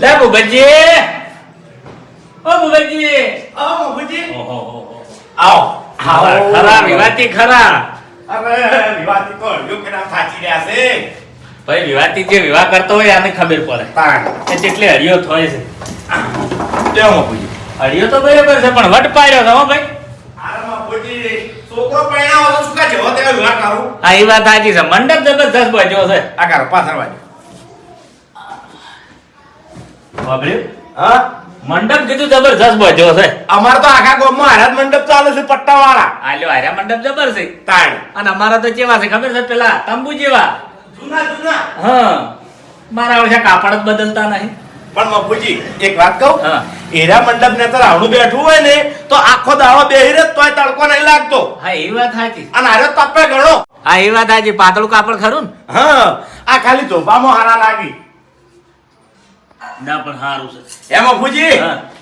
લે ભૂપતજી ઓ ભૂપતજી આવો બાપુજી. ઓહો, ઓહો. આવો. ખરા ખરા વિવાતી ખરા અરે, વિવાદી તો હળિયો કે નામ થાચી રહ્યા છે. ભાઈ વિવાતી જે વિવાહ કરતો હોય આને ખબર પડે તાણ. જેટલી હરિયો થાય છે લ્યો બાપુજી. હરિયો તો બરાબર છે પણ વટ પાડ્યો છે હો ભાઈ આરામાં બાપુજી, છોકરો પરણાવો તો શું કા જેવો તેવો વિવાહ કરું? હા એ વાત સાચી છે મંડપ જબરદસ્ત બજ્યો છે આ કર પાછળ બાજુ. વાપર્યું? હા? મંડપ કીધું જબરજસ્ત બચ્યો છે અમારે તો આખા ગામમાં હારાજ મંડપ ચાલે છે પટ્ટાવાળા. આલ્યો હાર્યા મંડપ જબર છે. તાણ. અને અમારા તો કેવા છે ખબર છે? પેલા તંબુ જેવા. જૂના જૂના. હા. મારા ઓછા કાપડ જ બદલતા નહીં. પણ બાપુજી એક વાત કહું. હીરા મંડપ ને તો રાવણું બેઠું હોય ને તો આખો દાડો બેહી રહે તોય તડકો નહીં લાગતો. હા એ વાત સાચી. અને હારે તપે ઘણો હા એ વાત સાચી. પાતળું કાપડ ખરું ને? હા. આ ખાલી ધોબામાં હારા લાગી. ના પણ સારું છે. એમાં ફૂજી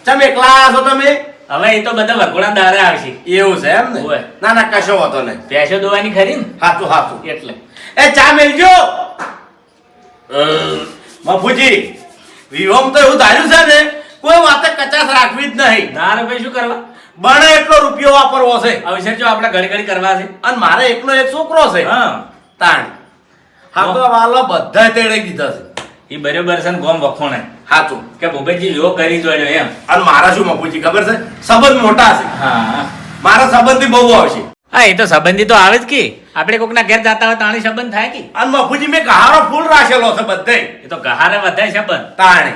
તમે એકલા છો તમે? હવે એ તો બધા વગોડા દારે આવશે. એવું છે એમ ને? ના ના કશો વાંધો નહીં. પેશો દોવાની ખરી ને? હાચું હાચું. એટલે. એ ચા મેલજો. બાપુજી વિવમ તો એવું ધાર્યું છે ને કોઈ વાતે કચાશ રાખવી જ નહીં. ના રે ભાઈ શું કરવા? બને એટલો રૂપિયો વાપરવો છે. અવસર જો આપણે ઘડી ઘડી કરવા છે. અને મારે એકલો એક છોકરો છે. હા. તાણ. હા તો વાલો બધા તેડે દીધા છે. એ બરોબર છે ને ગોમ વખોણે. સાચું કે ભૂપેજી યો કરી જોયો એમ. અને મારા શું મફુજી ખબર છે? સંબંધ મોટા છે. હા. મારા સંબંધી બહુ આવશે. હા એ તો સંબંધી તો આવે જ કે. આપણે કોકના ઘેર જતા હોય તાણી સંબંધ થાય કે. અને મફુજી મેં ગહારો ફૂલ રાખેલો છે બધે. એ તો ગહારે વધાય સંબંધ. તાણે.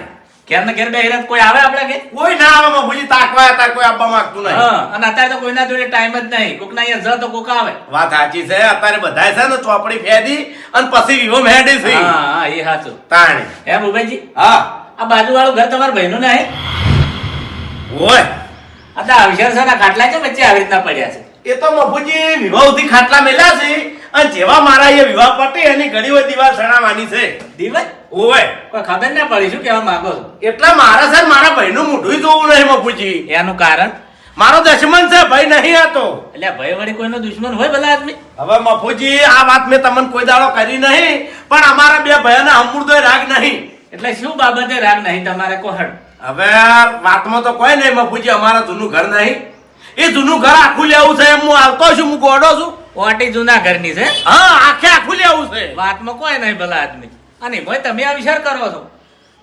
ઘેર ને ઘેર બેહીને કોઈ આવે આપણે કે કોઈ ના આવે મફુજી તાકવા હતા કોઈ આપવા માંગતું નહીં. અને અત્યારે તો કોઈના જોડે ટાઈમ જ નહીં. કોકના અહીંયા જ તો કોક આવે. વાત સાચી છે અત્યારે બધાય છે ને ચોપડી ફેદી અને પછી વિવો મેડી થઈ હા એ સાચું તાણે. હે ભૂપેજી હા. આ બાજુ વાળું ઘર તમારા ભાઈનું હે? ઓય. આ તો અવસર છે ને ખાટલા છે વચ્ચે આવી રીતના પડ્યા છે. એ તો મફુજી વિવાહથી ખાટલા મેલ્યા છે. અને જેવા મારા એ વિવાહ પતે એની ઘડી હોય દિવાલ સણાવાની છે. દિવસ ઓય કોઈ ખબર ના પડી શું કહેવા માંગો છો? એટલે મારે ને મારા ભાઈનું મોઢું જોવું નહીં મફુજી એનું કારણ? મારો દુશ્મન છે ભાઈ નહીં હતો. એટલે ભાઈ વળી કોઈનો દુશ્મન હોય ભલા આદમી? હવે મફુજી આ વાત મેં તમને કોઈ દાડો કરી નહીં પણ અમારા બે ભાઈઓના અમૃતોય રાગ નહીં. એટલે શું બાબતે રાગ નહીં તમારે કોહડ? હવે વાતમાં તો કોઈ નહીં મફુજી અમારા જૂનું ઘર નહીં. એ જૂનું ઘર આખું લેવું છે એમ હું આવતો છું હું ગોડો છું. ઓટી જૂના ઘરની છે? હા આખે આખું લેવું છે. વાતમાં કોઈ નહીં ભલા આદમી. અને ભાઈ તમે અવસર કરો છો.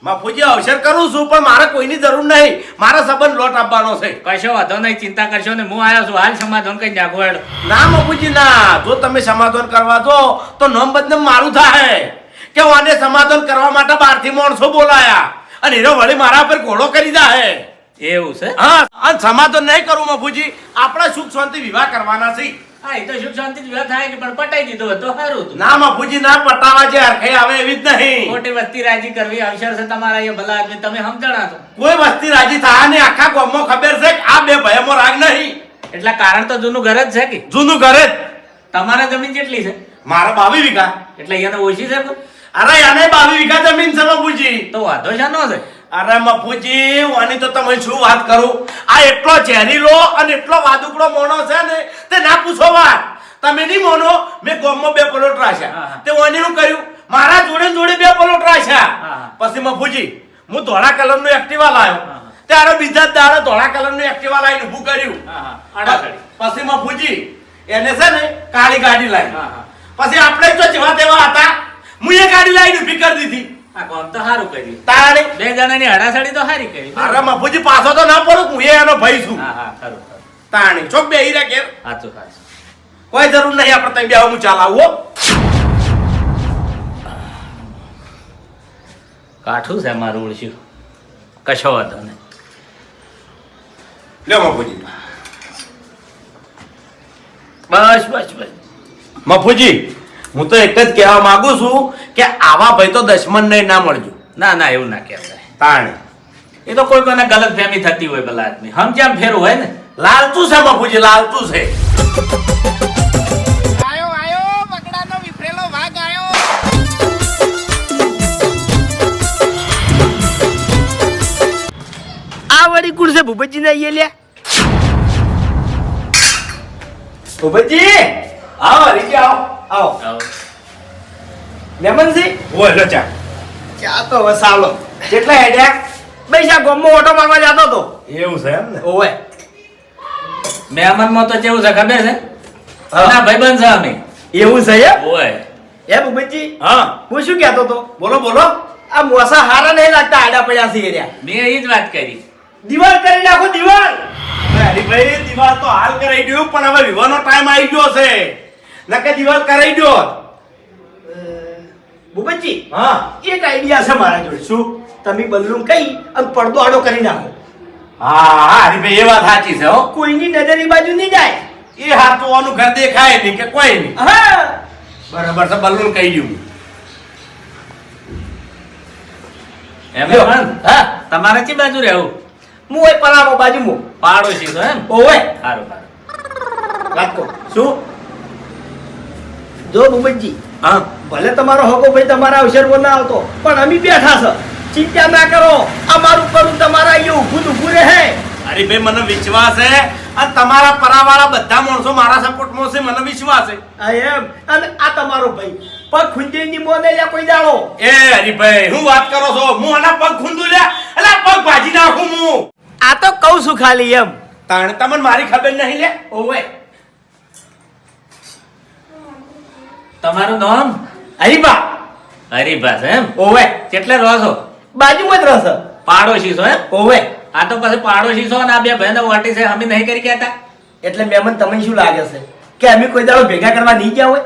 બાપુજી અવસર કરું છું પણ મારે કોઈની જરૂર નહીં. મારા સંબંધ લોટ આપવાનો છે. કશો વાંધો નહીં ચિંતા કરશો ને હું આવ્યો છું. હાલ સમાધાન કઈ નાખો ના બાપુજી ના. જો તમે સમાધાન કરવા દો તો નોમ બદનામ મારું થાય. કે આને સમાધાન કરવા માટે બહારથી માણસો બોલાયા. અને એનો વળી મારા પર ઘોડો કરી જાય એવું છે? હા અને સમાધાન નહીં કરું બાપુજી આપણા સુખ શાંતિ વિવાહ કરવાના છે હા એ તો સુખ શાંતિ વિવાહ થાય કે પણ પટાઈ દીધો સારું હતું. ના મફુજી ના પટાવા જે હરખાઈ આવે એવી જ નહીં. ખોટી વસ્તી રાજી કરવી અવસર છે તમારા અહીંયા ભલા આદમી તમે સમજણા છો કોઈ વસ્તી રાજી થાય ને આખા ગામમાં ખબર છે કે આ બે ભયમો રાગ નહીં. એટલે કારણ તો જૂનું ઘર જ છે કે? જૂનું ઘરે જ. તમારા જમીન કેટલી છે? મારા બાવી વીઘા. એટલે એને ઓછી છે અરે આને બાવી વીઘા જમીન છે મફુજી તો વાંધો શાનો છે. અરે મફુજી આની તો તમે શું વાત કરું? આ એટલો ઝેરીલો અને એટલો વાદુકડો મોનો છે ને તે ના પૂછો વાત. તમે નહીં મોનો મેં ગોમમાં બે પલોટ હા, રાખ્યા. હા. તે વાની શું કર્યું? મારા જોડે જોડે બે પલોટ રાખ્યા. હા, હા. પછી મફુજી હું ધોળા કલરનું એક્ટિવા લાવ્યો. હા, હા. ત્યારે બીજા દાડે ધોળા કલરનું એક્ટિવા લાવીને ઊભું કર્યું. હા હા. પછી મફુજી એને છે ને કાળી ગાડી લાવી. હા, હા. પછી આપણે તો જેવા તેવા હતા. હું એ ગાડી લાવીને ઊભી કરી દીધી. આ કોમ તો સારું કર્યું. તાણે બે જણાની હડાસડી તો સારી કરી. અરે મફુજી પાછો તો ના પડું હું એનો ભાઈ છું. હા હા ખરું તાણી ચોક બે હીરા ઘેર? સાચું સાચું. કોઈ જરૂર નહીં આપણે ત્યાં બે હું. ચલાવું કાઠું છે મારું ઓળશ્યું કશો વાંધો નહીં. લ્યો મફુજી. બસ બસ બસ. મફુજી હું તો એક જ કહેવા માંગુ છું કે આવા ભાઈ તો દશમન ને ના મળજો. ના ના એવું ના કહેવાય. તાણે. એ તો કોઈ કોઈને ગલત ફેમી થતી હોય ભલા આદમી. હમ જેમ ફેરવું હોય ને લાલતું છે બાપુજી લાલતું છે. આયો આયો બગડાનો વિફરેલો વાઘ આયો. આ વળી કુણ છે ભૂપતજી ને અહીંયા લ્યા. ભૂપતજી આવો રીકે આવો આવો. આવો. મહેમાનજી ઓય લો ચા. ચા તો હવે કેટલા હેડ્યા પૈસા ગોમમાં ઓટો મારવા જતો હતો. એવું છે એમ ને? ઓવે. મહેમાનમાં તો કેવું છે ખબર છે? ના ભાઈબંધ છે અમે. એવું છે એમ? ઓય એ ભૂપતજી હા. હું શું કહેતો તો બોલો બોલો. આ મોસા હારા નહીં લાગતા આડા પડ્યા છે એર્યા. મેં એ જ વાત કરી. દિવાલ કરી નાખો દિવાલ. હરીભાઈ દિવાલ તો હાલ કરાઈ ગયું પણ હવે વિવાહનો ટાઈમ આવી ગયો છે. નકે દિવાલ કરાઈ દો. બુબજી હા. એક આઈડિયા છે મારા જોડે. શું? તમે બલ્લું કઈ અને પડદો આડો કરી નાખો. હા હા હરીભાઈ એ વાત સાચી છે હો. કોઈની નજરની બાજુ નહીં જાય. એ હાથોવાનું ઘર દેખાય નહીં કે કોઈ નહીં. હા. બરાબર છે બલરૂમ કહી દઉં. એમ. હા. તમારે ચી બાજુ રહેવું? હું હોય પરામો બાજુમાં. પાડોશી તો એમ? ઓવે. સારું સારું રાખો શું? જો ભૂપતજી હા ભલે તમારો હકો ભાઈ તમારા અવસરમાં ના આવતો પણ અમે બેઠા છે. ચિંતા ના કરો. અમારું કરું તમારા અહીંયા ઊભું ઊભું રહે. ભાઈ મને વિશ્વાસ છે. અને તમારા પરાવાળા બધા માણસો મારા સપોર્ટમાં છે મને વિશ્વાસ છે. આ એમ. અને આ તમારો ભાઈ. પગ ખુંજેની મોને યા કોઈ દાડો. એ હરીભાઈ હું વાત કરો છો? હું આના પગ ખૂંદું લે એટલે પગ ભાજી નાખું હું. આ તો કહું છું ખાલી એમ. તાણ તમને મારી ખબર નહીં લે ઓવે. તમારું નામ? હરિભા. હરિભા છે એમ? ઓવે. કેટલે રહો છો? બાજુમાં જ રહેશે પાડોશી છો એમ? ઓવે. આ તો પછી પાડોશી છો અને આ બે બહેનો વાટી છે. અમે નહીં કરી કહેતા. એટલે મેમન તમને શું લાગે છે? કે અમે કોઈ દાડો ભેગા કરવા નહીં ગયા હોય?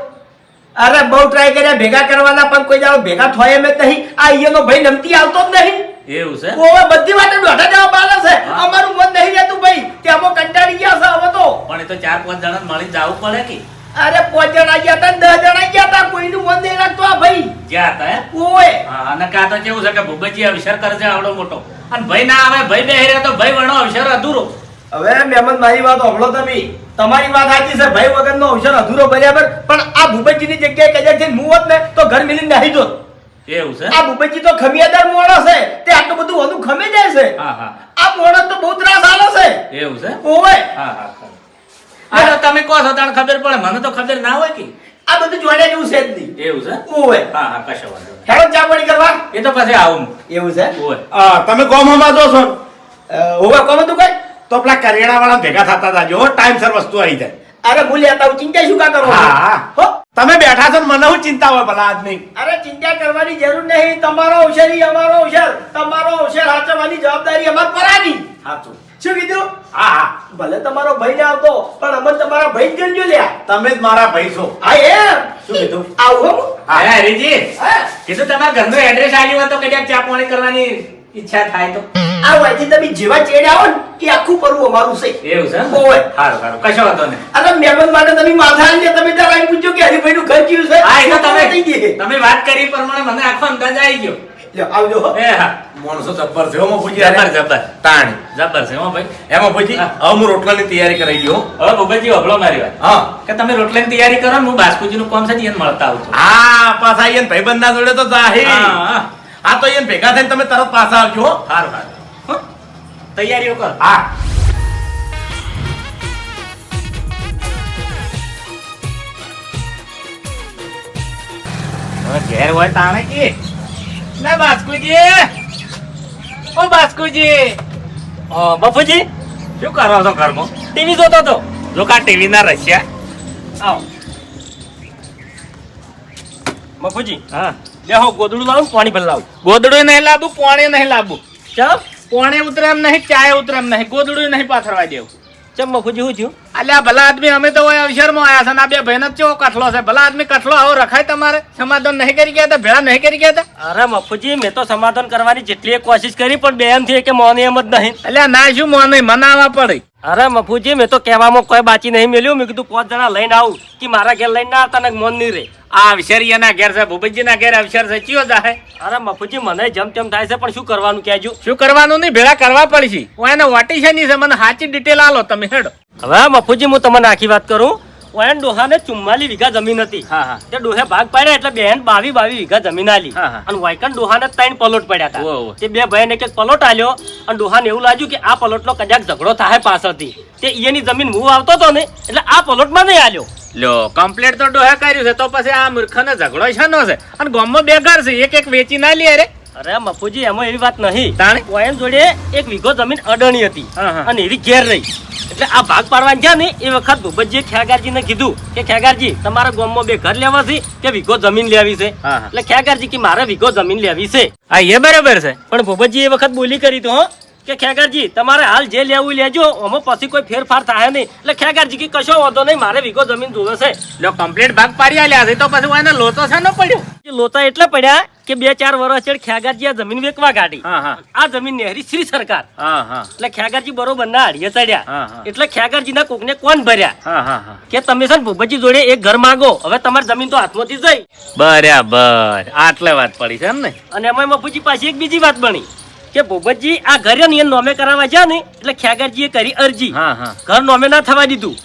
અરે બહુ ટ્રાય કર્યા ભેગા કરવાના પણ કોઈ દાડો ભેગા થાય એમ નહીં. આ અહીંયાનો ભાઈ નમતી આવતો જ નહીં. એવું છે? ઓવે બધી વાતે દોઢા જવાબ આલે છે. અમારું મન નહીં રહેતું ભાઈ. કે આમાં કંટાળી ગયા છે હવે તો. પણ એ તો ચાર પાંચ જણા મળી જવું પડે કે? અરે પાંચ જણા ગયા હતા દસ જણા ગયા હતા કોઈનું મન નહીં રાખતું આ ભાઈ. ગયા હતા ઓય. હા, અને કા તો કેવું છે કે ભૂપતજી અવસર કરે છે આવડો મોટો. અને ભાઈ ના આવે ભાઈ બે હેરે તો ભાઈ વણો અવસર અધૂરો. હવે મહેમાન મારી વાત સાંભળો તમે. તમારી વાત સાચી છે ભાઈ વગરનો અવસર અધૂરો બરાબર. પણ આ ભૂપતજીની જગ્યાએ કદાચ જઈને હું હોત ને તો ઘર મિલીને નાહી જોત. એવું છે? આ ભૂપતજી તો ખમિયાદાર મોણો છે. તે આટલું બધું વધુ ખમી જાય છે. હા હા. આ મોણો તો બહુ ત્રાસ આલો છે. એવું છે? ઓવે હા હા ખરું. તમે કહો છો તાણ ખબર પડે. મને તો ખબર ના હોય કે. આ બધું જોડે જેવું છે જ નહીં. એવું છે? ઓવે હા હા કશો વાંધો. હેડો ચા પાણી કરવા. એ તો પછી આવું. એવું છે? ઓય આ, તમે ગોમાં જો છો. ઓવે કોમ હતું કઈ? તો પેલા કરિયાણા વાળા ભેગા થતા હતા. જો ટાઈમસર વસ્તુ આવી જાય. અરે ભૂલ્યા તા ચિંતા શું કા કરો? હા. હો. તમે બેઠા છો મને હું ચિંતા હોય ભલા આદમી? અરે ચિંતા કરવાની જરૂર નહીં. તમારો ઈ અમારો અવસર તમારો અવસર સાચવવાની જવાબદારી અમાર પરાની. સાચું શું કીધું? હા હા ભલે તમારો ભાઈ ના આવતો પણ અમે તમારા ભાઈ જ ગણજો લ્યા? તમે જ મારા ભાઈ છો. હા એમ? શું કીધું? આવો હા. હા હરીજી. કીધું તમારા ઘરનો એડ્રેસ આલ્યું તો કદાચ ચા પાણી કરવાની ઈચ્છા થાય તો. આ વાજી તમે જેવા ચેડ આવો ને એ આખું પરવું અમારું છે. એવું છે? ઓય. સારું સારું. કશો વાંધો નહીં. અરે મહેમાન માટે તમે માથા આલી તમે તારા આવીને પૂછ્યો કે હરીભાઈ નું ઘર કયું છે? હા એ તો તમે? તમે વાત કરી પ્રમાણે મને આખો અંદાજ આવી ગયો. લ્યો, આવજો. એ હા માણસો જબ્બર છે હો મફુજી જબર જબર તાણી. જબર છે હો ભાઈ. એમાં પછી હવે હું રોટલાની તૈયારી કરાવી ગયો હવે ભૂપતજી અભળો મારી વાત. હા. કે તમે રોટલાની તૈયારી કરો ને હું બાસ્કુજીનું કોમ છે એને મળતા આવું છું. હા પાછા અહીંયા ભાઈબંધ ના જોડે તો જાહી. હા, તો અહીંયા ભેગા થઈને તમે તરત પાછા આવજો હાર સારું સારું તૈયારીઓ કર. હા. ઘેર હોય તાણે કે? ના બાસ્કુજી. ઓ બાસ્કુજી. બફુજી શું કરો છો ઘરમાં? ટીવી જોતો તો જો કા ટીવી ના રસ્યા આવો. બફુજી હા. લે હો ગોદડું લાવું પાણી ભર લાવું. ગોદડું નહીં લાવું પોણે નહીં લાવું ચાલ પાણી ઉતરે એમ નહીં ચાય ઉતરે એમ નહીં ગોદડું નહીં પાથરવા દેવું. ચમ બફુજી શું થયું? અલ્યા ભલા આદમી અમે તો અવસરમાં આયા છે ને આ બે જ ચેવો કઠલો છે? ભલા આદમી કઠલો આવો રખાય તમારે? સમાધાન નહીં કરી ગયા હતા? ભેળા નહીં કરી ગયા હતા? અરે મફુજી મેં તો સમાધાન કરવાની જેટલી કોશિશ કરી પણ બે એમ થઈ કે મોને એમ જ નહીં. અલ્યા ના શું મોને? મનાવા પડે. અરે મફુજી મેં તો કહેવામાં કોઈ બાચી નહીં મેલ્યું. મેં કીધું પાંચ જણા લઈને આવું. કે મારા ઘેર લઈને ના આવતા ને મોન નહીં રે આ અવસરિયાના ઘેર છે ભૂપતજીના ઘેર અવસર છે ચિયો જાહે. અરે મફુજી મને જમ તેમ થાય છે પણ શું કરવાનું કહેજો? શું કરવાનું નહીં? ભેળા કરવા પડશે. હું એને વાટી છે નહીં છે મને સાચી ડિટેલ આલો તમે હેડો. હવે મફુજી હું તમને આખી વાત કરું. ઓયન ડોહાને ચુમ્માલી વીઘા જમીન હતી. તે ડોહે ભાગ પાડ્યા એટલે બેન બાવી બાવી વીઘા જમીન આલી. અને વાયકન ડોહાને ત્રણ પલોટ પડ્યા હતા. તે બે ભાઈને એક પલોટ આલ્યો અને ડોહાને એવું લાગ્યું કે આ પલોટનો કદાચ ઝઘડો થાય પાછળથી. તે એની જમીન હું આવતો હતો ને એટલે આ પલોટમાં નહીં આલ્યો. લો કમ્પ્લેટ તો ડોહે કર્યું છે તો પછી આ મૂર્ખને ઝઘડો છે નો છે? અને ગામમાં બે છે એક એક વેચી ના લે રે અરે મફુજી એમાં એવી વાત નહીં તાણે? જોડે એક વીઘો જમીન અડણી હતી. અને એવી ઘેર રહી એટલે આ ભાગ પાડવા ગયા ને એ વખત ભૂપતજીએ ખેગારજીને કીધું કે ખેગારજી તમારા ગામમાં બે ઘર લેવા છે કે વીઘો જમીન લેવી છે. એટલે ખેગારજી કે મારે વીઘો જમીન લેવી છે હા એ બરાબર છે પણ ભૂપતજી એ વખત બોલી કરી તો હો કે ખેગરજી તમારે હાલ જે લેવું લેજો આમાં પછી કોઈ ફેરફાર થાય નહીં. એટલે ખેગરજી કે કશો વાંધો નહીં મારે વીઘો જમીન જોવે છે. લો કમ્પ્લીટ ભાગ પાડી આલ્યા છે તો પછી એને લોચો છે ન પડ્યો? લોચા એટલે પડ્યા કે બે ચાર વર્ષ છે ખેગરજી આ જમીન વેચવા કાઢી આ જમીન નેહરી શ્રી સરકાર. એટલે ખેગરજી બરોબર ના હાડીએ ચડ્યા. એટલે ખેગરજી ના કોકને કોણ ભર્યા? કે તમે છે ભૂપતજી જોડે એક ઘર માંગો હવે તમારી જમીન તો હાથમાંથી જઈ બરાબર. આટલે વાત પડી છે એમ ને? અને એમાં મફુજી પાછી એક બીજી વાત બની. કે ભૂપતજી આ ઘર ને નોમે કરાવવા ગયા ને એટલે ખ્યાગરજીએ કરી અરજી. હા હા. ઘર નોમે ના થવા દીધું.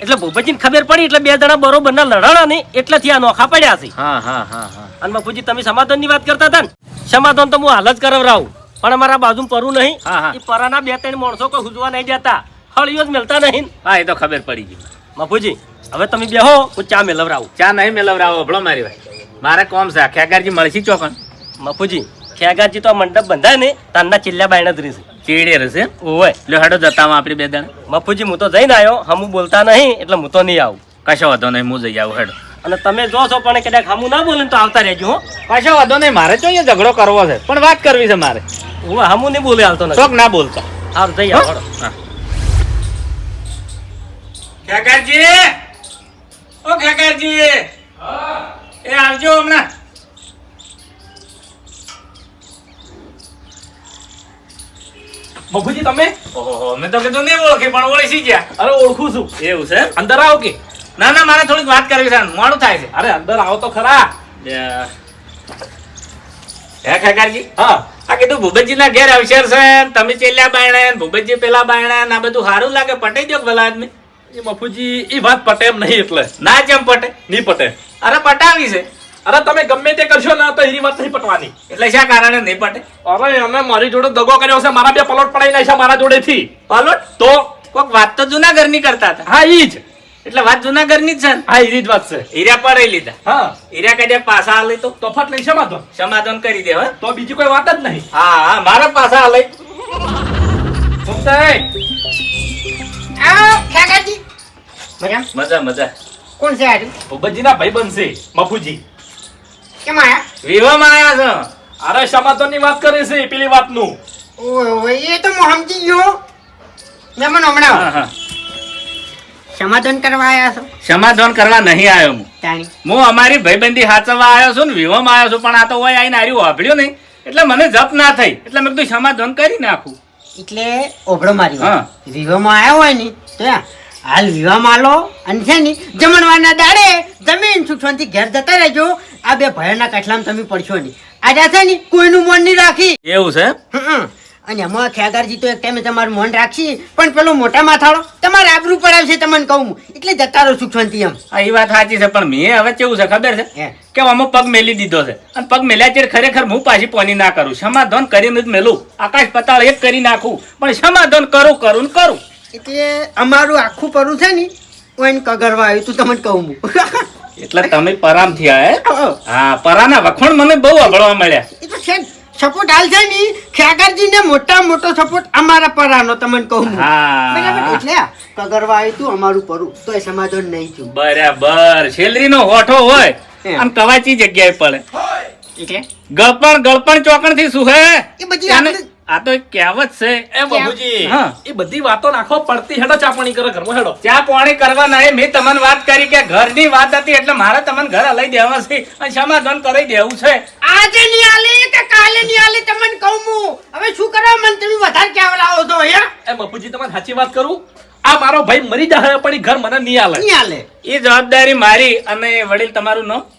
એટલે ભૂપતજીને ખબર પડી એટલે બે જણા બરોબર ના લડાણા ને એટલેથી આ નોખા પડ્યા છે. હા હા હા હા. અને બાપુજી તમે સમાધાનની વાત કરતા હતા ને? સમાધાન તો હું હાલ જ કરાવરાવું. પણ અમારા બાજુ પરું નહીં. હા, હા. એ પરાના બે ત્રણ માણસો કોઈ હુજવા નહીં જતા હળીઓ જ મળતા નહીં. હા એ તો ખબર પડી ગઈ. બાપુજી હવે તમે બેહો હું ચા મેલવરાવું. ચા નહીં મેલવરાવો ભલો મારી ભાઈ. મારે કોમ છે ખેગારજી મળશી ચોકન. બાપુજી ખેગાજી તો મંડપ બંધાય ને તારના ચિલ્લા બાયણા જ રહેશે. ચીડે રહેશે? ઓય લ્યો હેડો જતા આપણી બે જણા બાપુજી હું તો જઈને આવ્યો હમું બોલતા નહીં એટલે હું તો નહીં આવું. કશો વાંધો નહીં હું જઈ આવું હેડો. અને તમે જો છો પણ કદાચ હમું ના બોલે તો આવતા રહેજો હો. કશો વાંધો નહીં મારે તો અહીંયા ઝઘડો કરવો છે પણ વાત કરવી છે મારે. હું હમું નહીં બોલે આવતો નથી. ના બોલતો. હાર જઈ આવો. ખેગારજી ઓ ખેગારજી એ આવજો હમણાં. બાપુજી તમે? ઓહો મેં તો કીધું નહીં ઓળખે પણ ઓળખી ગયા? અરે ઓળખું છું. એવું છે અંદર આવો કે. ના ના મારે થોડીક વાત કરવી છે મોડું થાય છે. અરે અંદર આવો તો ખરા. હે ખાકારજી હા. આ કીધું ભૂપતજીના ઘેર અવસર છે તમે ચેલ્યા બાયણા ને ભૂપતજી પેલા બાયણા ને આ બધું સારું લાગે પટાઈ દો ભલા આદમી. એ બાપુજી એ વાત પટે એમ નહીં એટલે. ના જેમ પટે નહીં પટે અરે પટાવી છે. અરે તમે ગમે તે કરશો ને તો એની વાત નહીં પટવાની. એટલે શા કારણે નહીં પટે? અરે અમે મારી જોડે દગો કર્યો છે મારા બે પલોટ પડાઈ નાખ્યા મારા જોડેથી. પલોટ? તો? કોક વાત તો જુનાગઢની કરતા હતા. હા ઈ જ. એટલે વાત જુનાગઢની જ છે ને? હા એની જ વાત છે. હીરા પડાઈ લીધા. હા. હીરા કાઢ્યા પાછા હાલે તો. તફાટ લઈ સમાધાન સમાધાન કરી દે હવે તો બીજી કોઈ વાત જ નહીં. હા હા મારા પાછા ખેગાજી મજા? મજા કોણ છે આટલું ભૂપતજીના ભાઈ બનશે મફુજી. કેમ આયા વિવામાં આયા છો. અરે સમાધાનની વાત કરે છે પેલી વાતનું ઓય એ તો હું સમજી ગયો. મહેમાન હમણાં હા હા. સમાધાન કરવા આયા છો? સમાધાન કરવા નહીં આવ્યો હું. તાણી. હું અમારી ભાઈબંધી હાચવવા આવ્યો છું ને વિવામાં આવ્યો છું પણ આ તો હોય આઈને આર્યું વાપર્યું નહીં. એટલે મને જપ ના થઈ. એટલે મેં કીધું સમાધાન કરી નાખું. એટલે ઓભળો મારી હા. વિવાહમાં આવ્યો હોય ને તો યા, હાલ વિવાહમાં લો અને છે ને જમણવારના દાડે જમીન સુખવાનથી ઘેર જતા રહેજો. આ બે ભયાના કાટલામાં તમે પડશો નહીં. આજે છે ને કોઈનું મન નહીં રાખી. એવું છે? અને એમાં ખેગારજી તો એક ટાઈમે તમારું મન રાખશી પણ પેલો મોટા માથાળો તમારે આબરૂ પડાવશે તમને કહું એટલે જતા રહો સુખવાનથી એમ. હા એ વાત સાચી છે પણ મેં હવે કેવું છે ખબર છે? હે. કે આમાં પગ મેલી દીધો છે. અને પગ મેલ્યા ત્યારે ખરેખર હું પાછી પોની ના કરું. સમાધાન કરીને જ મેલું. આકાશ પતાળ એક કરી નાખું. પણ સમાધાન કરું કરું ને કરું. એટલે અમારું આખું પરું છે ને ઓઈન કગરવા આવ્યું તું તમને કહું હું. એટલે તમે પરામ થયા હે? હા. પરાના વખોણ મને બહુ અભળવા મળ્યા. એ તો છે સપોર્ટ હાલ છે ને ખ્યાગરજી ને મોટા મોટો સપોર્ટ અમારા પરાનો તમને કહું હા. એટલે કગરવા આવ્યું તું અમારું પરું તો એ સમાધાન નહીં થયું. બરાબર. શેલરી નો હોઠો હોય. અને કવાચી જગ્યાએ પડે. એટલે? ગળપણ ગળપણ ચોકણથી સુહે. હે એ બધી આ તો એક કહેવત છે. એ બાબુજી એ બધી વાતો નાખો પડતી હેડો ચાપણી કરો ઘરમાં હેડો. ચા પાણી કરવાના એ મેં તમને વાત કરી કે ઘરની વાત હતી એટલે મારે તમને ઘર લઈ દેવા છે. અને સમાધાન કરી દેવું છે. આજે ની આલે કે કાલે ની આલે તમને કહું હું. હવે શું કરવા મને તમે વધારે કહેવા લાવો છો હે? એ બાપુજી તમારે સાચી વાત કરું? આ મારો ભાઈ મરી જાય પણ ઘર મને નહીં આલે. નહીં આલે. એ જવાબદારી મારી અને વડીલ તમારું નામ ફૂમતાઈ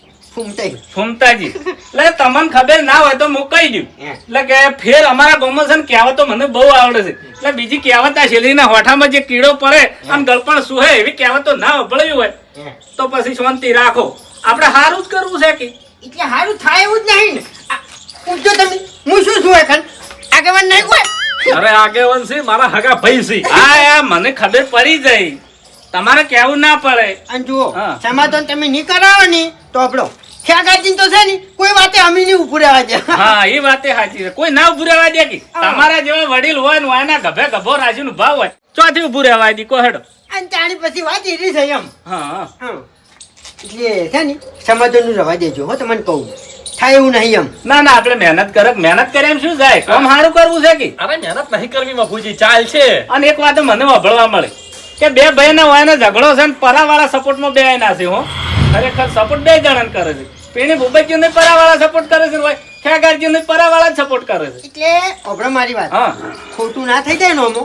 ફૂમતાજી. એટલે તમને ખબર ના હોય તો હું કહી દઉં. એટલે કે ફેર અમારા ગામમાં છે ને કહેવતો મને બહુ આવડે છે. એટલે બીજી કહેવત આ શેલીના હોઠામાં જે કીડો પડે અને ગળપણ સુહે એવી કહેવતો ના અભળ્યું હોય તો પછી શાંતિ રાખો. આપણે સારું જ કરવું છે કે? એટલે સારું થાય એવું જ નહીં ને. આ, પૂછજો તમે. હું શું છું એખન આગેવાન નહીં કોઈ અરે આગેવાન છે મારા હગા ભાઈ છે. હા મને ખબર પડી જાય. તમારે કેવું ના પડે. અને જુઓ હા. સમાધાન તમે નહીં કરાવો ને તો આપણો ખ્યાગાજી તો છે ને કોઈ વાતે અમી નહીં ઉભું રહેવા દે. હા એ વાતે સાચી છે. કોઈ ના ઉભું રહેવા દે કે? તમારા જેવા વડીલ હોય ને એના ગભે ગભો રાજીનો ભાવ હોય. ચોથી ઉભું રહેવા દે કો હેડો અને તાણી પછી વાત એરી થઈ એમ. હા. એટલે છે ને સમાધાનનું રહેવા દેજો હો તમને કહું. થાય એવું નહીં એમ. ના ના આપણે મહેનત કરે મહેનત કરે એમ શું જાય? કામ સારું કરવું છે કે? અરે મહેનત નહીં કરવી મફુજી ચાલ છે. અને એક વાત મને વાપરવા મળે. કે બે ભાઈ ને હોય ને ઝઘડો છે ને પરાવાળા સપોર્ટમાં બે આયના છે હો. ખરેખર સપોર્ટ બે જણાને કરે છે. પેણી ભૂપતજી ને પરાવાળા સપોર્ટ કરે છે ભાઈ? ખેગારજી ને પરાવાળા જ સપોર્ટ કરે છે. એટલે ઓભળો મારી વાત. હા. ખોટું ના થઈ જાય નોમો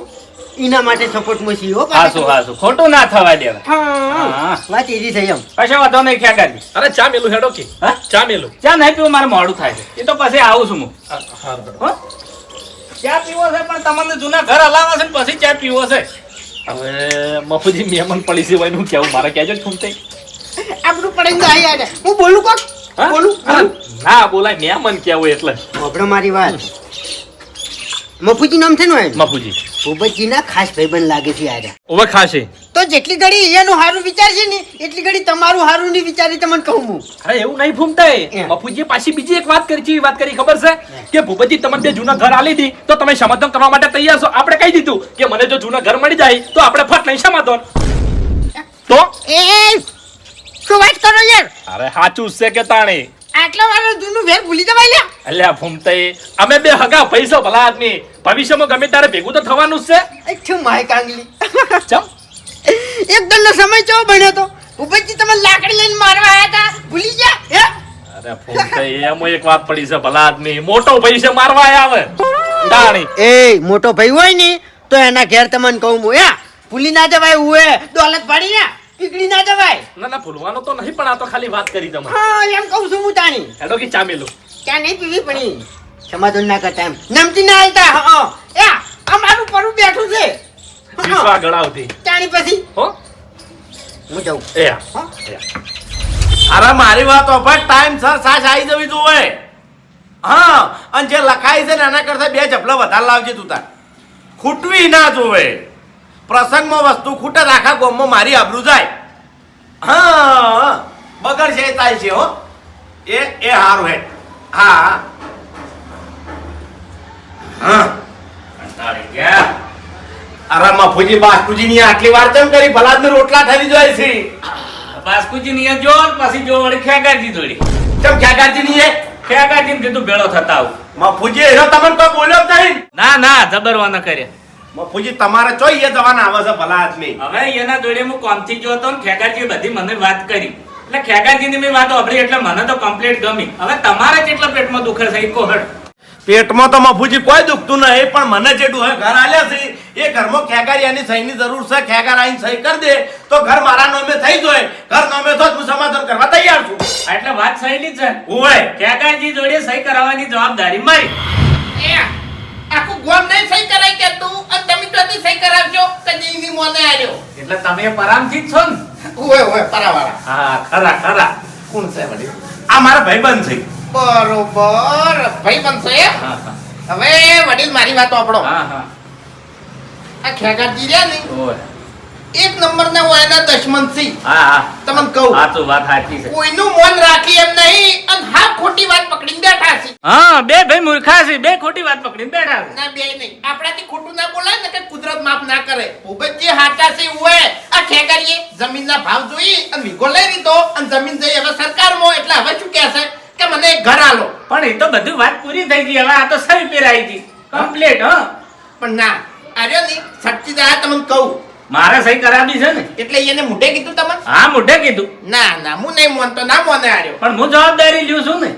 એના માટે સપોર્ટમાં છીએ હો હાસુ હાસુ. ખોટું ના થવા દેવા. હા હા. વાત એરી થઈ એમ. કશો વાંધો નહીં ખેગારજી. અરે ચા મેલું હેડો કે? હા? ચા મેલું. ચા નહીં પીવું મારે મોડું થાય છે. એ તો પછી આવું છું હું. હા, હા, હો? ચા પીવો છે પણ તમને જૂના ઘર હલાવા છે ને પછી ચા પીવો છે. હવે મફુજી મહેમાન પડી સિવાયનું કેવું મારે કહેજો ખૂમતે આપણું પડે તો આઈ હું બોલું કોક? બોલું? ના બોલાય મહેમાન કેવું એટલે. ઓભળો મારી વાત. મફુજી નામ છે ને એનું? મફુજી ભૂપતજીના ખાસ ભાઈબંધ લાગે છે યાર. ઓવે ખાશે. તો જેટલી ઘડી એનું હારું વિચારશે ને એટલી ઘડી તમારું હારું નહીં વિચારી તમને કહું હું. અરે એવું નહીં એમ. મફુજી પાછી બીજી એક વાત કરી છે વાત કરી ખબર છે? કે ભૂપતજી તમને બે જૂના ઘર આલી દી તો તમે સમાધાન કરવા માટે તૈયાર છો? આપણે કહી દીધું કે મને જો જૂના ઘર મળી જાય તો આપણે ફટ નહીં સમાધાન. તો? એ શું વાત કરો યાર? અરે સાચું છે કે તાણે. આટલા વાર જૂનું વેર ભૂલી જવાય લ્યા. અલ્યા ફૂમતાઈ અમે બે હગા પૈસો ભલા આદમી. ભવિષ્યમાં ગમે ત્યારે ભેગું તો થવાનું જ છે. અચ્છા માય કાંગલી ચમ? એકદમ નો સમય ચો બન્યો તો? ભૂપતજી તમે લાકડી લઈને મારવા આયા હતા ભૂલી ગયા? હે? અરે ફૂમતાઈ એમાં એક વાત પડી છે ભલા આદમી. મોટો પૈસે મારવા આવે ડાણી એ મોટો ભાઈ હોય ને તો એના ઘેર તમને કહું હું હે? ભૂલી ના જવાય ઉએ દોલત પાડી ને પીગળી ના જવાય. ના ના ભૂલવાનો તો નહીં પણ આ તો ખાલી વાત કરી તમે હા એમ કહું છું હું તાણી હેડો કે ચા મેલો. ક્યાં નહીં પીવી પડી સમાધાન ના કરતા એમ. નમતી ના હાલતા. હા એ અમારું પરું બેઠું છે. વિશ્વા ગળાવથી ચાણી પછી. હો? હું જાઉં. એ. હા? અરે મારી વાત ઓફર ટાઈમ સર સાસ આવી જવી તું હોય હા અને જે લખાય છે ને એના કરતા બે જપલા વધારે લાવજે તું તાર. ખૂટવી ના જોવે. પ્રસંગમાં વસ્તુ ખૂટે રાખા આખા ગોમમાં મારી આબરૂ જાય. હા બગડ છે થાય છે હો. એ એ હારું હે. હા. હા અરે મફુજી બાસ્કુજી ની આટલી વાર કેમ કરી? ભલાદ રોટલા ઠરી જાય છે. બાસ્કુજી ની જો પછી જો વળી ખેગારજી જોડી. કેમ ખ્યાગારજી ની એ? ખેગારજી કીધું ભેળો થતા આવું. મફુજી એનો તમને કોઈ બોલ્યો જ નહીં. ના ના જબરવાના કરે મફુજી તમારે ચોઈ એ જવાના આવે છે ભલા આદમી. હવે એના જોડે હું કોમથી જોતો ને ખેગાજી બધી મને વાત કરી. એટલે ખેગારજીની મેં વાત સાંભળી એટલે મને તો કમ્પ્લીટ ગમી. હવે તમારે કેટલા પેટમાં દુખે છે એ કહો પેટમાં તો મફુજી કોઈ દુખતું નહીં પણ મને જેટલું હોય ઘર આલ્યા છે. એ ઘરમાં ખેગારિયાની સહીની જરૂર છે. ખેગાર આઈને સહી કરી દે તો ઘર મારા નામે થઈ જાય. ઘર નામે તો હું સમાધાન કરવા તૈયાર છું. એટલે વાત સહીની છે. ઓય ખેગારજી જોડે સહી કરાવવાની જવાબદારી મારી. આખું ગોમ નહીં સહી કરાય કે તું? અને સહી કરાવજો કે દેવી મોને આવ્યો એટલે તમે પરામથી જ છો ને? ઓય ઓય પરાવાળા. હા ખરા ખરા. કોણ છે વળી આ મારા ભાઈબંધ છે. બરોબર ભાઈ છે એમ? હા હા. હવે વડીલ મારી વાત આપણો હા હા. આ ખેગારજી રહ્યા ને? ઓય. એક નંબર ના હોય એના દશમન સી હા હા. તમને કહું. આ તો વાત સાચી છે. કોઈનું મન રાખી એમ નહીં અને હા ખોટી વાત પકડીને બેઠા છે. હા બે ભાઈ મૂર્ખા છે બે ખોટી વાત પકડીને બેઠા છે. ના બે નહીં. આપણાથી ખોટું ના બોલાય ને કે કુદરત માફ ના કરે. ભૂપતજી હાચા છે હોય આ ખેગારીએ જમીનના ભાવ જોઈ અને વીઘો લઈ લીધો અને જમીન જઈ હવે સરકારમાં. એટલે હવે શું કહે છે કે મને એક ઘર આલો. પણ એ તો બધું વાત પૂરી થઈ ગઈ હવે આ તો સહી પેરાઈ ગઈ. કમ્પ્લીટ હ. પણ ના આર્યો નહીં સચ્ચી દયા તમને કહું. મારે સહી કરાવી છે ને. એટલે એને મુઢે કીધું તમે હા મુઢે કીધું. ના ના હું નહીં માનતો. ના મોને આર્યો. પણ હું જવાબદારી લ્યું છું ને.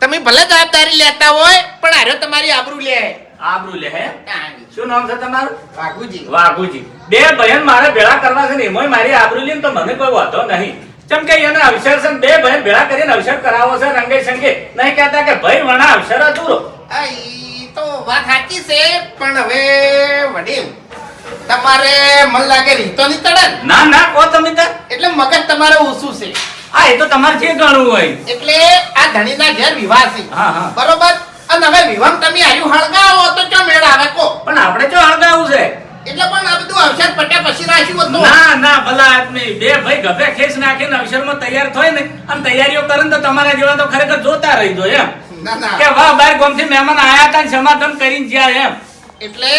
તમે ભલે જવાબદારી લેતા હોય પણ આર્યો તમારી આબરૂ લે. આબરૂ લે હે? શું નામ છે તમારું? વાઘુજી. વાઘુજી. બે બહેન મારે ભેળા કરવા છે ને એમાં મારી આબરૂ લઈને તો મને કોઈ વાંધો નહીં. ચમ કે એને અવસર છે બે બહેન ભેળા કરીને અવસર કરાવો છે રંગે સંગે નહીં કહેતા કે ભાઈ વણા અવસર અધૂરો. તો વાત સાચી છે પણ હવે વડીલ તમારે મન લાગે રીતો ની તળે ના? ના કો તમે તાર એટલે મગજ તમારે ઓછું છે. હા એ તો તમારે જે ગણવું હોય. એટલે આ ધણીના ઘેર વિવાહ છે. બરોબર? અને હવે વિવાહ તમે આયુ હળગાવો તો ચો મેળ આવે કો? પણ આપણે જો હળગાવું છે? એટલે પણ આ બધું અવસર પટ્યા પછી રાખ્યું હતું. ના ના ભલા આદમી. બે ભાઈ ગભે ખેસ નાખીને અવસરમાં તૈયાર થાય ને. અને તૈયારીઓ કરે તો તમારા જેવા તો ખરેખર જોતા રહી જો એમ. ના ના. કે વાહ બાર ગોમથી મહેમાન આયા હતા ને સમાધાન કરીને ગયા એમ. એટલે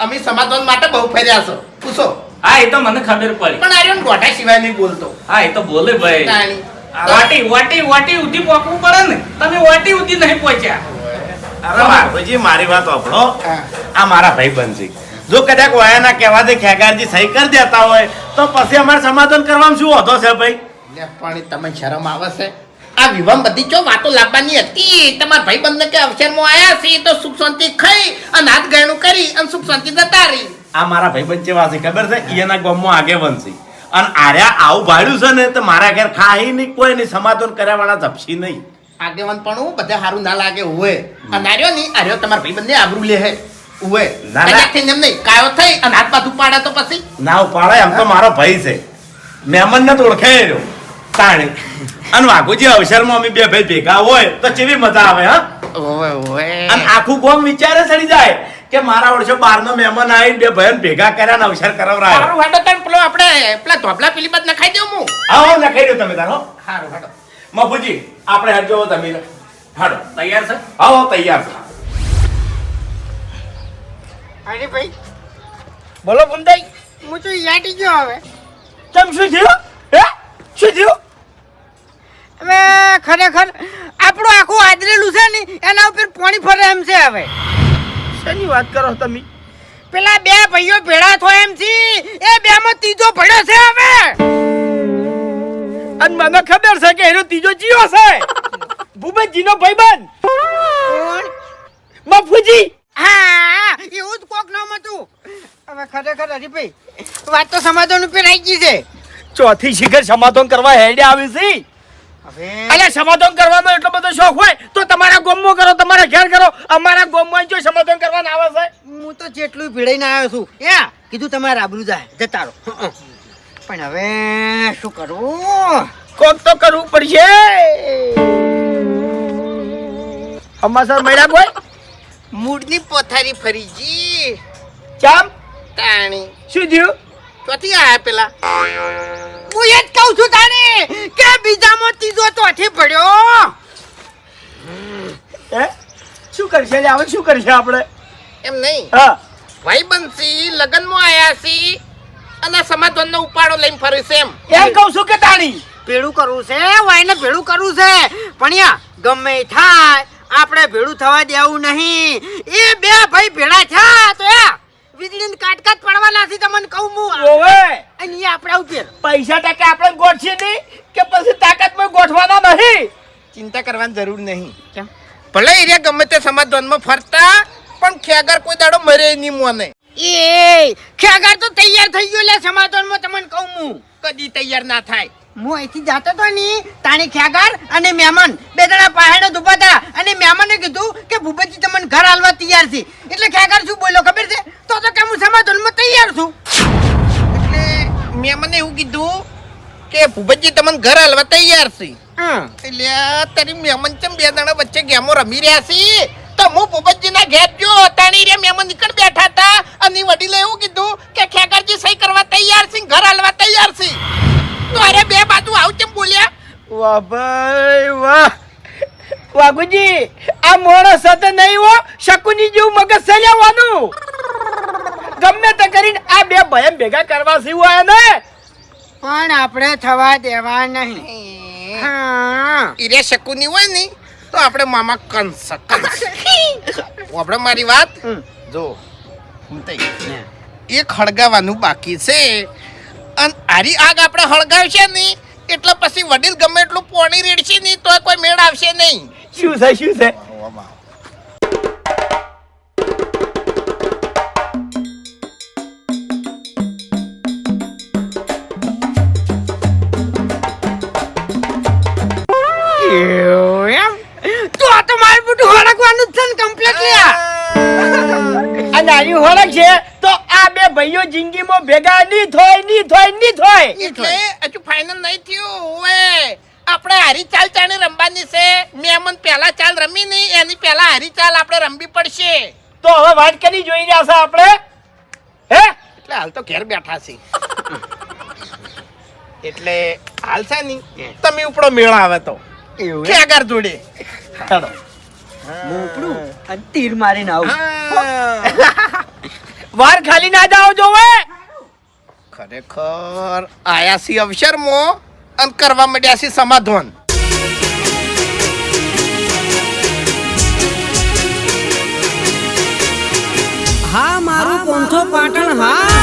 અમે સમાધાન માટે બહુ ફેર્યા છો. પૂછો. હા એ તો મને ખબર પડી. પણ આર્યન ગોઠા સિવાય નહીં બોલતો. હા એ તો બોલે ભાઈ. વાટી વાટી વાટી ઉધી પોકવું પડે ને. તમે વાટી ઉધી નહીં પહોંચ્યા અરે મારભાઈજી મારી વાત આપણો આ મારા ભાઈ બનશે જો કદાચ વાયાના કહેવાથી ખેગારજી સહી કરી દેતા હોય તો પછી અમારે સમાધાન કરવામાં શું હોતો છે ભાઈ? પણ તમે શરમ આવે છે. આ વિવાહ બધી જો વાતો લાવવાની હતી. તમારા ભાઈ બંધ કે અવસરમાં આવ્યા છે તો સુખ શાંતિ ખાઈ અને હાથ ગયણું કરી અને સુખ શાંતિ જતા રહી આ મારા ભાઈ બંધ કેવા છે ખબર છે? એના ગામમાં આગે બનશે અને આર્યા આવું ભાડ્યું છે ને તો મારા ઘેર ખાઈ નહીં કોઈ નહીં સમાધાન કર્યા વાળા જપશી નહીં. આગેવાન પણ બધા સારું ના લાગે હોય અને આર્યો નહીં આર્યો તમારા ભાઈ બંને આબરું લે હે ઉવે. ના, ના. એમ નહીં કાયો થઈ અને હાથ પાછું પાડે તો પછી? ના ઉપાડે એમ તો મારો ભાઈ છે. મહેમાનને તો ઓળખે તાણે. અને વાઘુજી અવસરમાં અમે બે ભાઈ ભેગા હોય તો કેવી મજા આવે હા? ઓય ઓય અને આખું ગોમ વિચારે સડી જાય કે મારા વર્ષે બારનો મહેમાન આવીને બે ભાઈ ભેગા કર્યા ને અવસર કરાવરાયો સારું હાડો તને પેલો આપણે પેલા ધોબલા પેલી બાદ નખાઈ દઉં હું. આવો નખાઈ દઉં તમે તારો સારું હાડો. મફુજી આપણે હરજો તમે હાડો. તૈયાર છે? હા તૈયાર છે. અરે ભાઈ. બોલો ભૂમતાઈ હું તો યાટી ગયો હવે. તમ શું થયું? હે? શું થયું? હવે ખરેખર આપણું આખું આદરેલું છે ને એના ઉપર પાણી ફરે એમ છે હવે. શેની વાત કરો તમે? પેલા બે ભાઈઓ ભેળા થયો એમ છે. એ બે માં ત્રીજો ભળ્યો છે હવે. અને મને ખબર છે કે એનો ત્રીજો જીવો છે. ભૂપતજીનો ભાઈબંધ. કોણ? મફુજી હા એવું જ કોક નામ હતું. હવે ખરેખર હરીભાઈ વાત તો સમાધાન ઉપર આવી ગઈ છે. ચોથી શિખર સમાધાન કરવા હેડે આવી છે. અરે સમાધાન કરવાનો એટલો બધો શોખ હોય તો તમારા ગોમમાં કરો તમારા ઘેર કરો. અમારા ગોમમાં જો સમાધાન કરવાનો આવે છે. હું તો જેટલું ભીડાઈને આવ્યો છું. એ કીધું તમારે આબરૂ જાય જતા રહો. પણ હવે શું કરવું કોક તો કરવું પડશે. અમાસર મળ્યા કોઈ? મૂળની પોથારી ફરી જી. ચામ? તાણી. શું થયું? ચોથી આયા પેલા. હું એ જ કહું છું તાને કે બીજામાં ત્રીજો ચોથી અઠી હે? શું કરશે હવે શું કરશે આપણે? એમ નહીં. હા. ભાઈ બનસી લગનમાં આયા છી અને સમાધાનનો ઉપાડો લઈને ફરે છે એમ. એમ કહું છું કે તાણી. ભેળું કરવું છે વાઈને ભેળું કરવું છે. પણ યા ગમે થાય આપણે ભેળું થવા દેવું નહીં. એ બે ભાઈ ભેળા થયા તો યા વીજળીને કાટકાટ પડવાના છે તમને કહું હું ઓવે! અને એ આપણા ઉપર. પૈસા ટકા આપણે ગોઠશે નહીં કે પછી તાકાતમાં ગોઠવાના નહીં? ચિંતા કરવાની જરૂર નહીં. કેમ? ભલે એરિયા ગમે તે સમાધાનમાં ફરતા પણ ખેગર કોઈ દાડો મરે નહીં મોને. એ ખેગર તો તૈયાર થઈ ગયો લે સમાધાનમાં તમને કહું હું. કદી તૈયાર ના થાય. હું અહીંથી જતો તો ની તાણી ખેગાર અને મહેમાન બે જણા પહાડે ઊભા હતા અને મહેમાને કીધું કે ભૂપતજી તમને ઘર હાલવા તૈયાર છે. એટલે ખ્યાગર શું બોલ્યો ખબર છે? તો તો કે હું સમાધાનમાં તૈયાર છું. એટલે મહેમાને એવું કીધું કે ભૂપતજી તમને ઘર હાલવા તૈયાર છે. એટલે તારી મહેમાન ચમ બે જણા વચ્ચે ગેમો રમી રહ્યા છે તો હું ભૂપતજીના ઘેર જો તાણી રે મહેમાન નીકળ બેઠા હતા. અને વડીલે એવું કીધું કે ખેકરજી સહી કરવા તૈયાર છે ઘર હાલવા તૈયાર છે. તો અરે બે બાજુ આવું કેમ બોલ્યા? વાહ ભાઈ વાહ. વાઘુજી આ માણસ સાથે નહીં હો શકુની જેવું મગજ સજાવવાનું ગમે તે કરીને આ બે ભયમ ભેગા કરવા સિવાય ને પણ આપણે થવા દેવા નહીં. હા. ઈરે શકુની હોય ને તો આપણે મામા કંસ કંસ. આપણે મારી વાત? જો હું તઈ એક હળગાવાનું બાકી છે. અને આરી આગ આપણે હળગાવશે નહીં. એટલે પછી વડીલ ગમે એટલું પોણી રેડશે નહીં તો કોઈ મેળ આવશે નહીં. શું છે શું છે? એવું તો આ તો મારે બધું હળગવાનું જ છે ને કમ્પ્લીટ લ્યા આ નારી હોળક છે તો આ બે ભાઈઓ જિંદગીમાં ભેગા ની થોયની થોયની થોય. એટલે હજુ ફાઇનલ નહીં થયું ઓવે આપણે હારી ચાલ ચાણી રમવાની છે. મેમન પહેલા ચાલ રમી નહીં એની પહેલા હારી ચાલ આપણે રમવી પડશે. તો હવે વાત કરી જોઈ રહ્યા છે આપણે. હે? એટલે હાલ તો ઘેર બેઠા છે. એટલે હાલ છે ની તમે ઉપડો મેળા આવે તો. એવું કે આગળ જોડે. હું. ઉપડું અને તીર મારીને આવું. વાર ખાલી ના જાઓ જોવે. ખરેખર આયા સી અવસરમાં અને કરવા મળ્યા છે સમાધાન. હા મારું પોંથો પાટણ હા.